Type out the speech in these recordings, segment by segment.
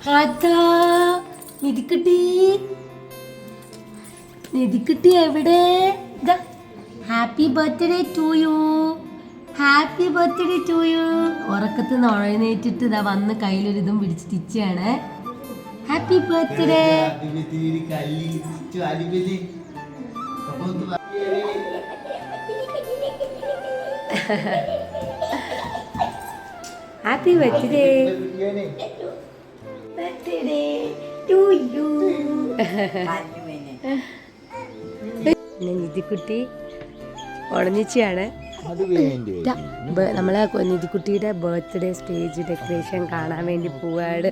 അതാ നിധിക്കുട്ടി നിധിക്കുട്ടി എവിടെ? Happy birthday to you. Happy birthday to you. ഉറക്കത്തിൽ നിന്ന് ഉഴനേറ്റിട്ട് ഇതാ വന്ന് കയ്യിലൊരിതും പിടിച്ച് തിച്ചാണ് happy birthday. Happy birthday. Birthday to you നിധിക്കുട്ടി ബ- നമ്മളെ നിധിക്കുട്ടിയുടെ ബർത്ത്ഡേ സ്റ്റേജ് ഡെക്കറേഷൻ കാണാൻ വേണ്ടി പോവാണ്.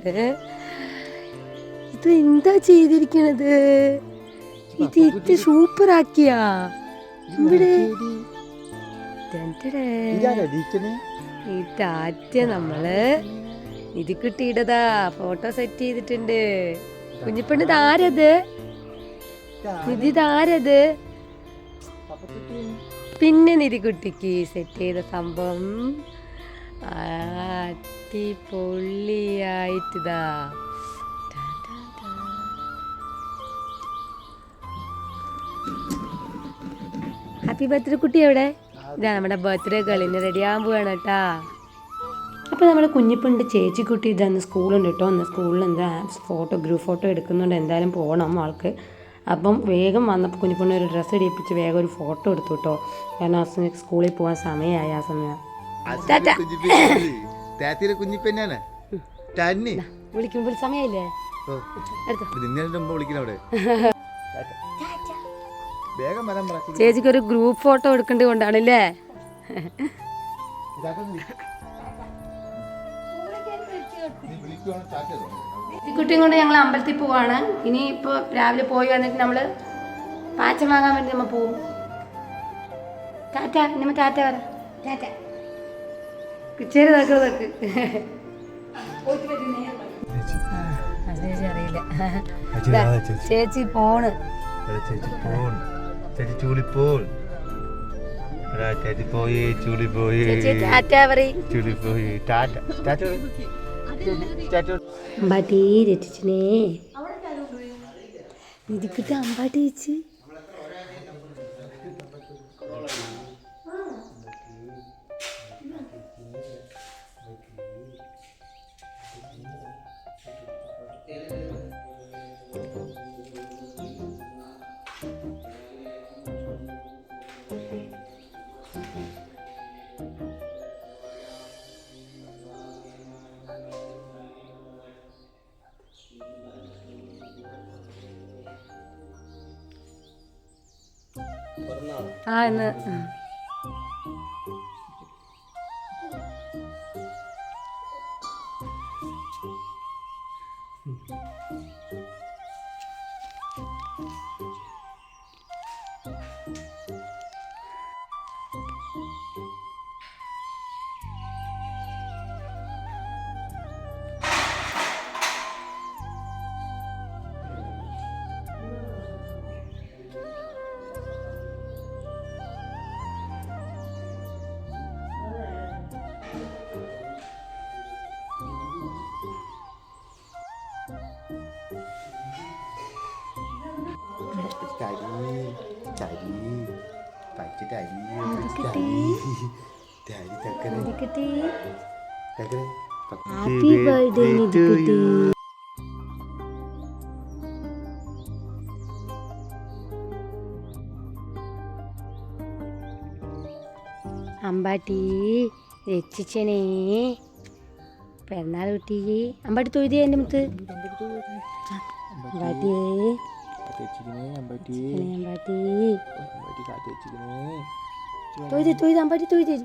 ഇത് എന്താ ചെയ്തിരിക്കണത്? ഇത് ഇത് സൂപ്പർ ആക്കിയാ ഇവിടെ ഇതാറ്റ ഈ ടാറ്റ കിട്ടിയിടതാ. ഫോട്ടോ സെറ്റ് ചെയ്തിട്ടുണ്ട്. കുഞ്ഞിപ്പെണ്ണ് ഇതാരത് ആരത്? നിധി ഇത് ആരത് പിന്നെ നിധികുട്ടിക്ക് സെറ്റ് ചെയ്ത സംഭവം അടിപൊളിയായിട്ടിതാ. ഹാപ്പി ബർത്ത്ഡേ കുട്ടി എവിടെ ഇതാ നമ്മുടെ ബർത്ത്ഡേ കളിന് റെഡിയാകാൻ പോവാണ് കേട്ടാ. അപ്പോൾ നമ്മുടെ കുഞ്ഞിപ്പുണ്ട് ചേച്ചിക്കുട്ടി ഇതന്ന് സ്കൂളുണ്ട് കേട്ടോ. അന്ന് സ്കൂളിൽ എന്താ ഫോട്ടോ ഗ്രൂപ്പ് ഫോട്ടോ എടുക്കുന്നുണ്ട്. എന്തായാലും പോകണം ആൾക്ക്. അപ്പം വേഗം വന്നപ്പോൾ കുഞ്ഞിപ്പണ്ണ ഒരു ഡ്രസ്സ് ഇടിപ്പിച്ച് വേഗം ഒരു ഫോട്ടോ എടുത്തു കേട്ടോ. കാരണം ആ സ്കൂളിൽ പോകാൻ സമയമായി ആ സമയം. വിളിക്കുമ്പോൾ സമയമില്ലേ? ചേച്ചിക്ക് ഒരു ഗ്രൂപ്പ് ഫോട്ടോ എടുക്കേണ്ടത് കൊണ്ടാണല്ലേ കുട്ടിയും കൊണ്ട് ഞങ്ങൾ അമ്പലത്തിൽ പോവാണ്. ഇനി ഇപ്പോൾ രാവിലെ പോയി വന്നിട്ട് നമ്മൾ പാച്ച വാങ്ങാൻ വേണ്ടി നമ്മൾ പോവും. ടാറ്റ നമ്മ ടാറ്റ പറ. ടാറ്റ. കിച്ചേരി തക്ക് തക്ക് അറിയില്ല. ദാ, ചേച്ചി. പോണ്. ചേച്ചി പോൺ ചേച്ചി ചൂളി പോൺ ചേച്ചി പോയി ചൂളി പോയി. ചേച്ചി ടാറ്റ പറയും. ചൂളി പോയി ടാറ്റ ടാറ്റ അമ്പാട്ടി രക്ഷിച്ചിനെ ഇതിക്കിട്ട് അമ്പാട്ടി ചേച്ചി. എന്ന്. തരി തരി പച്ച തരി തരി തക്കര നിധിക്കുട്ടി ഹാപ്പി ബർത്ത്ഡേ നിധിക്കുട്ടി. അമ്പാട്ടി രക്ഷിച്ചനേ പിറന്നാൾ കുട്ടി അമ്പാട്ടി തൊഴുതി എന്റെ മുത്ത്. അമ്പാട്ടിയേ. കാത്തേച്ചിക്കണേ അമ്പറ്റി അമ്പാട്ടി അമ്പറ്റി കാത്തേച്ചിക്കണേ തൊഴുതി തൊഴുതി അമ്പാട്ടി തൊഴുതി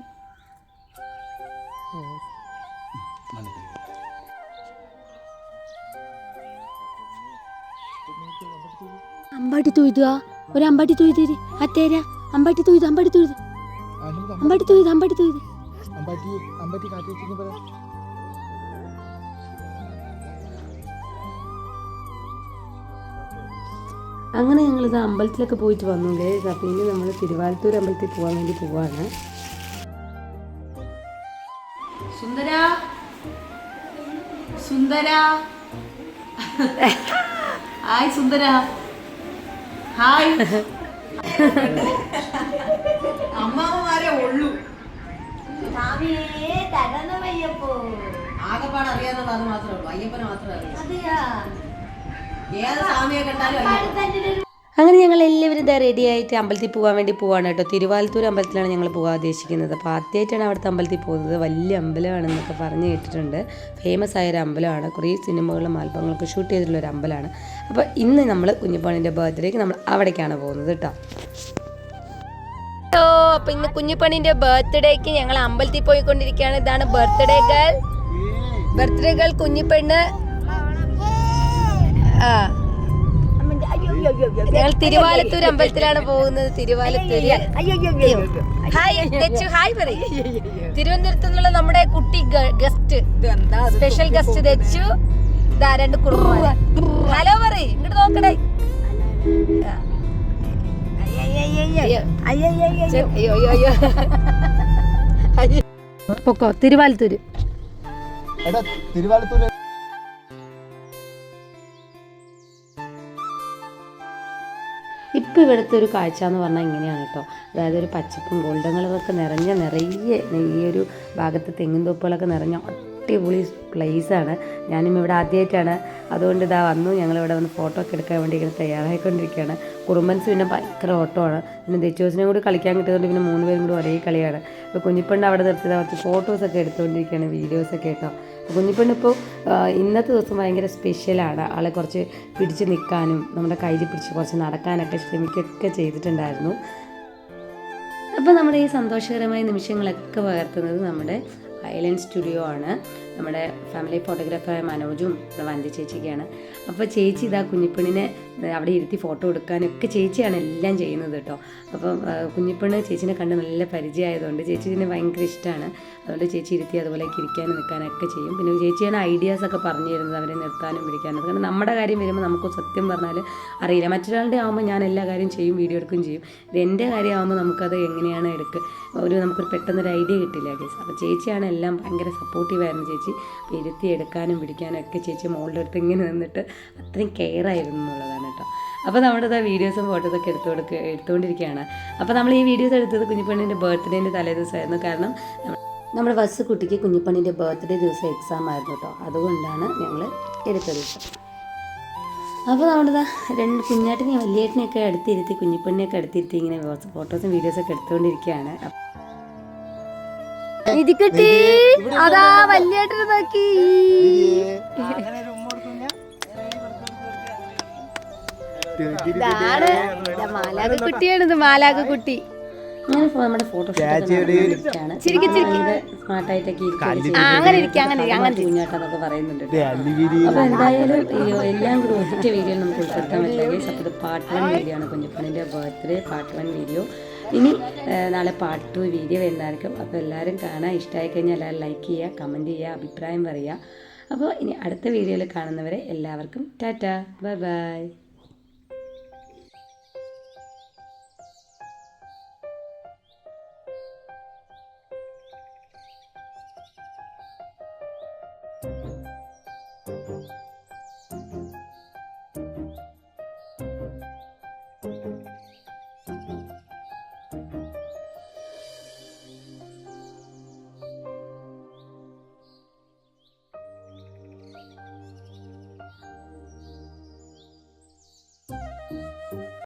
അമ്പാട്ടി തൊഴുതുക ഒരു അമ്പാട്ടി തൊഴുതി അത്തേര അമ്പാട്ടി തൊഴുതു അമ്പാട്ടി തൊഴുതു അമ്പാട്ടി തൊഴുതു അമ്പാട്ടി തൊഴുതു അമ്പറ്റി അമ്പറ്റി കാത്തേച്ചിക്കണേ പറ അങ്ങനെ ഞങ്ങളിത് അമ്പലത്തിലൊക്കെ പോയിട്ട് വന്നു ഗൈസ് അപ്പം ഇനി നമ്മൾ തിരുവാലത്തൂർ അമ്പലത്തിൽ പോകാൻ വേണ്ടി പോവാണ്. സുന്ദര? സുന്ദര? ഹായ് സുന്ദര. ഹായ്. അമ്മാവന്മാരെ ഉള്ളൂ. ആകെപ്പാട് അറിയാന്നുള്ളത് അത് മാത്രമേ ഉള്ളൂ. അയ്യപ്പനെ മാത്രമേ അറിയാം. ഏത് സ്വാമിയെ കണ്ടാലും അയ്യപ്പൻ അങ്ങനെ ഞങ്ങൾ എല്ലാവരും ഇതാ റെഡി ആയിട്ട് അമ്പലത്തിൽ പോകാൻ വേണ്ടി പോവാണ് കേട്ടോ. തിരുവാലത്തൂർ അമ്പലത്തിലാണ് ഞങ്ങൾ പോകാൻ ഉദ്ദേശിക്കുന്നത്. അപ്പോൾ ആദ്യമായിട്ടാണ് അവിടുത്തെ അമ്പലത്തിൽ പോകുന്നത്. വലിയ അമ്പലമാണെന്നൊക്കെ പറഞ്ഞ് കേട്ടിട്ടുണ്ട്. ഫേമസ് ആയ ഒരു അമ്പലമാണ്. കുറേ സിനിമകളും ആൽബങ്ങളൊക്കെ ഷൂട്ട് ചെയ്തിട്ടുള്ള ഒരു അമ്പലമാണ്. അപ്പോൾ ഇന്ന് നമ്മൾ കുഞ്ഞിപ്പണിന്റെ ബർത്ത്ഡേക്ക് നമ്മൾ അവിടേക്കാണ് പോകുന്നത് കേട്ടോ. ഹലോ അപ്പോൾ ഇന്ന് കുഞ്ഞിപ്പണിന്റെ ബർത്ത്ഡേക്ക് ഞങ്ങൾ അമ്പലത്തിൽ പോയിക്കൊണ്ടിരിക്കുകയാണ്. ഇതാണ് ബർത്ത്ഡേ ഗേൾ ബർത്ത്ഡേ ഗേൾ കുഞ്ഞിപ്പെണ്ണ്. ഞങ്ങൾ തിരുവാലത്തൂർ അമ്പലത്തിലാണ് പോകുന്നത്. തിരുവാലത്തൂര്. ഹായ് തെച്ചു ഹായ് പറയ്. തിരുവനന്തപുരത്ത് നിന്നുള്ള നമ്മുടെ കുട്ടി ഗസ്റ്റ്. Special guest തെച്ചു. ഇതാ രണ്ട് കുടുംബ ഹലോ പറയ് ഇങ്ങോട്ട് നോക്കണേ ആ. അയ്യോ. അയ്യോ അയ്യോ അയ്യോ. അയ്യോ. പൊക്കോ തിരുവാലത്തൂര്. എടാ തിരുവാലത്തൂര് ഇപ്പോൾ ഇവിടുത്തെ ഒരു കാഴ്ച എന്ന് പറഞ്ഞാൽ ഇങ്ങനെയാണ് കേട്ടോ അതായത് ഒരു പച്ചപ്പും ഗോൾഡൻ കളറൊക്കെ നിറഞ്ഞ നിറയെ ഈ ഒരു ഭാഗത്ത് തെങ്ങിൻ തോപ്പുകളൊക്കെ നിറഞ്ഞ അടിപൊളി പ്ലേസാണ് ഞാനും ഇവിടെ ആദ്യമായിട്ടാണ് അതുകൊണ്ട് ഇതാ വന്നു. ഞങ്ങളിവിടെ വന്ന് ഫോട്ടോ ഒക്കെ എടുക്കാൻ വേണ്ടി ഇങ്ങനെ തയ്യാറായിക്കൊണ്ടിരിക്കുകയാണ്. കുറുമ്പൻസ് പിന്നെ ഭയങ്കര ഓട്ടമാണ് പിന്നെ ദച്ചോസിനെ കൂടി കളിക്കാൻ കിട്ടിയതുകൊണ്ട് പിന്നെ മൂന്ന് പേരും കൂടി ഒരേ കളിയാണ്. അപ്പോൾ കുഞ്ഞിപ്പണ്ട് അവിടെ നിർത്തിയതാ. കുറച്ച് ഫോട്ടോസൊക്കെ എടുത്തുകൊണ്ടിരിക്കുകയാണ്. വീഡിയോസൊക്കെ കേട്ടോ. അപ്പോൾ ഇന്നത്തെ ദിവസം ഭയങ്കര സ്പെഷ്യലാണ് ആളെ കുറച്ച് പിടിച്ച് നിൽക്കാനും നമ്മുടെ കയ്യിൽ പിടിച്ച് കുറച്ച് നടക്കാനൊക്കെ ശ്രമിക്കുകയൊക്കെ ചെയ്തിട്ടുണ്ടായിരുന്നു. അപ്പോൾ നമ്മുടെ ഈ സന്തോഷകരമായ നിമിഷങ്ങളൊക്കെ പകർത്തുന്നത് നമ്മുടെ ഐലൻഡ് സ്റ്റുഡിയോ ആണ്. നമ്മുടെ ഫാമിലി ഫോട്ടോഗ്രാഫറായ മനോജും വന്തി ചേച്ചിയൊക്കെയാണ് അപ്പോൾ ചേച്ചി ഇതാ കുഞ്ഞിപ്പെണ്ണിനെ അവിടെ ഇരുത്തി ഫോട്ടോ എടുക്കാനൊക്കെ ചേച്ചിയാണ് എല്ലാം ചെയ്യുന്നത് കേട്ടോ അപ്പം കുഞ്ഞിപ്പെണ്ണ് ചേച്ചിനെ കണ്ട് നല്ല പരിചയമായതുകൊണ്ട് ചേച്ചി ഇതിനെ ഭയങ്കര ഇഷ്ടമാണ് അതുകൊണ്ട് ചേച്ചി ഇരുത്തി അതുപോലെയൊക്കെ ഇരിക്കാനും നിൽക്കാനൊക്കെ ചെയ്യും. പിന്നെ ചേച്ചിയാണ് ഐഡിയാസൊക്കെ പറഞ്ഞു തരുന്നത് അവരെ നിർത്താനും പിടിക്കാനും. കാരണം നമ്മുടെ കാര്യം വരുമ്പോൾ നമുക്ക് സത്യം പറഞ്ഞാൽ അറിയില്ല. മറ്റൊരാളുടെ ആകുമ്പോൾ ഞാൻ എല്ലാ കാര്യം ചെയ്യും വീഡിയോ എടുക്കുകയും ചെയ്യും. ഇത് എന്റെ കാര്യമാകുമ്പോൾ നമുക്കത് എങ്ങനെയാണ് എടുക്കുക ഒരു നമുക്കൊരു പെട്ടെന്നൊരു ഐഡിയ കിട്ടില്ല കേസ് അപ്പോൾ ചേച്ചിയാണ് എല്ലാം ഭയങ്കര സപ്പോർട്ടീവായിരുന്നു ചേച്ചി. അപ്പോൾ ഇരുത്തി എടുക്കാനും പിടിക്കാനും ഒക്കെ ചേച്ചി മോളുടെ അടുത്ത് ഇങ്ങനെ നിന്നിട്ട് അത്രയും കെയർ ആയിരുന്നു എന്നുള്ളതാണ് കേട്ടോ. അപ്പോൾ നമ്മുടെ ഇതാ വീഡിയോസും ഫോട്ടോസൊക്കെ എടുത്തു കൊടുക്കുക എടുത്തുകൊണ്ടിരിക്കുകയാണ്. അപ്പോൾ നമ്മൾ ഈ വീഡിയോസ് എടുത്തത് കുഞ്ഞിപ്പണ്ണിന്റെ ബർത്ത്ഡേന്റെ തലേദിവസമായിരുന്നു കാരണം നമ്മ- നമ്മുടെ ബസ് കുട്ടിക്ക് കുഞ്ഞിപ്പണ്ണിന്റെ ബർത്ത്ഡേ ദിവസം എക്സാം ആയിരുന്നു കേട്ടോ. അതുകൊണ്ടാണ് ഞങ്ങൾ എടുത്തത് അപ്പോൾ നമ്മുടെ രണ്ട് കുഞ്ഞാട്ടിനെ വലിയേട്ടനെയൊക്കെ അടുത്തിരുത്തി കുഞ്ഞിപ്പണ്ണിയൊക്കെ അടുത്തിരുത്തി ഇങ്ങനെ ഫോട്ടോസും വീഡിയോസൊക്കെ എടുത്തുകൊണ്ടിരിക്കുകയാണ്. അതാ വലിയേട്ടനെ നോക്കി. ഇതാണ് മാലാക കുട്ടിയാണിത് ഇത് മാലാക കുട്ടി അങ്ങനെ നമ്മുടെ ഫോട്ടോ ചിരിക്കി ചിരിക്കി. സ്മാർട്ടായിട്ടൊക്കെ അങ്ങനെ ഇരിക്കുക അങ്ങനെ അങ്ങനെ കുഞ്ഞാട്ടെന്നൊക്കെ പറയുന്നുണ്ട്. അപ്പൊ എന്തായാലും എല്ലാം കൂടി ഒറ്റ വീഡിയോ നമുക്ക് ഉൾപ്പെടുത്താൻ പറ്റില്ല. സത്യത്തിൽ പാർട്ട് വൺ വീഡിയോ ആണ്. കുഞ്ഞപ്പണിന്റെ ബർത്ത്ഡേ പാർട്ട് വൺ വീഡിയോ ഇനി നാളെ പാർട്ട് ടു വീഡിയോ വരുന്നതായിരിക്കും. അപ്പോൾ എല്ലാവരും കാണാൻ ഇഷ്ടമായി കഴിഞ്ഞാൽ എല്ലാവരും ലൈക്ക് ചെയ്യുക കമന്റ് ചെയ്യുക അഭിപ്രായം പറയുക. അപ്പോൾ ഇനി അടുത്ത വീഡിയോയിൽ കാണുന്നവരെ എല്ലാവർക്കും ടാറ്റ ബൈ ബൈ